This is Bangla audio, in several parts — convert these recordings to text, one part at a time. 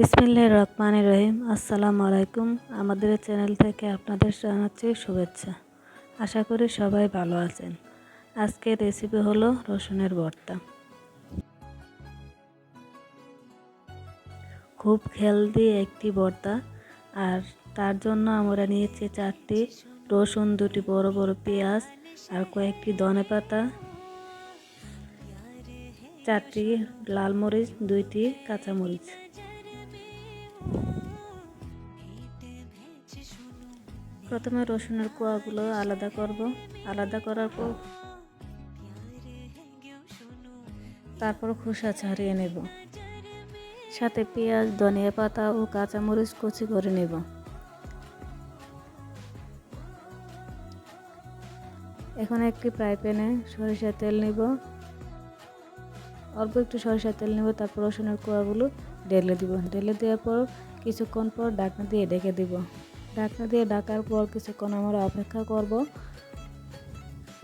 বিসমিল্লাহ রহমান রহিম। আসসালামু আলাইকুম। আমাদের চ্যানেল থেকে আপনাদের জানাচ্ছি শুভেচ্ছা। আশা করি সবাই ভালো আছেন। আজকের রেসিপি হলো রসুনের ভর্তা। খুব হেলদি একটি ভর্তা। আর তার জন্য আমরা নিয়েছি চারটি রসুন, দুটি বড় বড় পেঁয়াজ আর কয়েকটি ধনে পাতা। চারটি লাল মরিচ, দুইটি কাঁচামরিচ। প্রথমে রসুনের কোয়াগুলো আলাদা করব। আলাদা করার পর তারপর খোসা ছাড়িয়ে নেব। সাথে পেঁয়াজ, ধনিয়া পাতা ও কাঁচামরিচ কুচি করে নেব। এখন একটি ফ্রাই প্যানে সরিষার তেল নেব। অল্প একটু সরিষার তেল নেব, তারপর রসুনের কোয়াগুলো ঢেলে দিব। ঢেলে দেওয়ার পর কিছুক্ষণ পর ডাকনা দিয়ে ডেকে দিব। ঢাকনা দিয়ে ডাকার পর কিছুক্ষণ আমরা অপেক্ষা করব।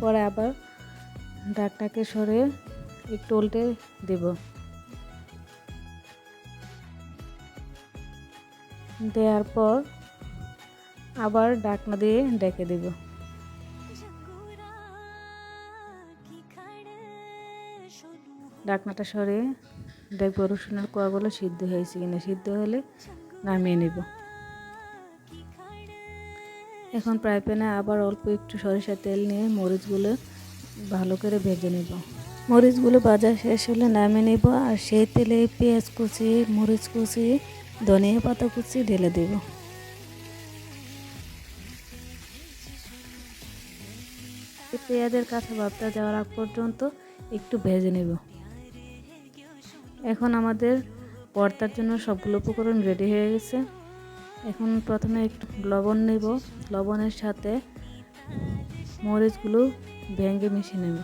পরে আবার ঢাকনাকে সরে একটু উল্টে দেব। দেওয়ার পর আবার ডাকনা দিয়ে ডেকে দেব। ডাকনাটা সরে দেখব রসুনের কোয়াগুলো সিদ্ধ হয়েছে কিনা, সিদ্ধ হলে নামিয়ে নেব। এখন ফ্রাই প্যানে আবার অল্প একটু সরিষার তেল নিয়ে মরিচগুলো ভালো করে ভেজে নেব। মরিচগুলো ভাজা শেষ হলে নামিয়ে নেব আর সেই তেলে পেঁয়াজ কুচি, মরিচ কুচি, ধনিয়া পাতা কুচি ঢেলে দেব। পেঁয়াজের কাছে ভাবটা যাওয়ার আগ পর্যন্ত একটু ভেজে নেব। এখন আমাদের পর্তার জন্য সবগুলো উপকরণ রেডি হয়ে গেছে। এখন প্রথমে একটু লবণ নেব। লবণের সাথে মরিচগুলো ভেঙে মিশিয়ে নেব।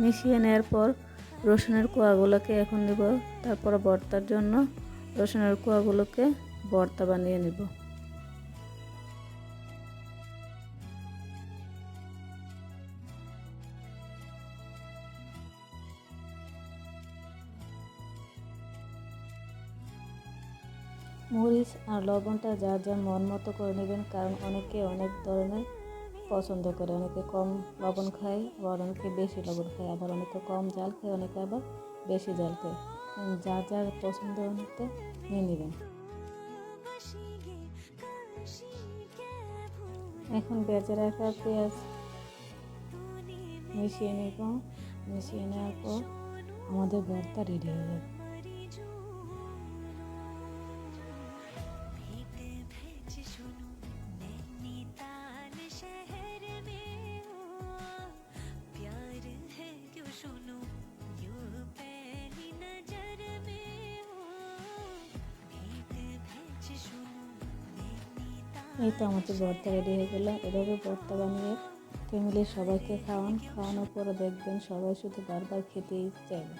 মিশিয়ে নেওয়ার পর রসুনের কোয়াগুলোকে এখন নেব তারপর ভর্তার জন্য রসুনের কোয়াগুলোকে ভর্তা বানিয়ে নেব। মরিচ আর লবণটা যার যার মন মতো করে নেবেন, কারণ অনেকে অনেক ধরনের পছন্দ করে। অনেকে কম লবণ খায়, আবার অনেকে বেশি লবণ খায়, আবার অনেকে কম জাল খায়, অনেকে আবার বেশি জাল খায়। যার যার পছন্দ মতো নিয়ে নেবেন। এখন বেজে রাখা পেঁয়াজ মিশিয়ে নেব। মিশিয়ে নেওয়ার পর আমাদের ভর্তা রেডি হয়ে যাবে। এই তো আমার তো ভর্তা রেডি হয়ে গেলো। এভাবে ভর্তা বানিয়ে ফ্যামিলির সবাইকে খাওয়ান। খাওয়ানোর পরে দেখবেন সবাই শুধু বারবার খেতেই চাইবে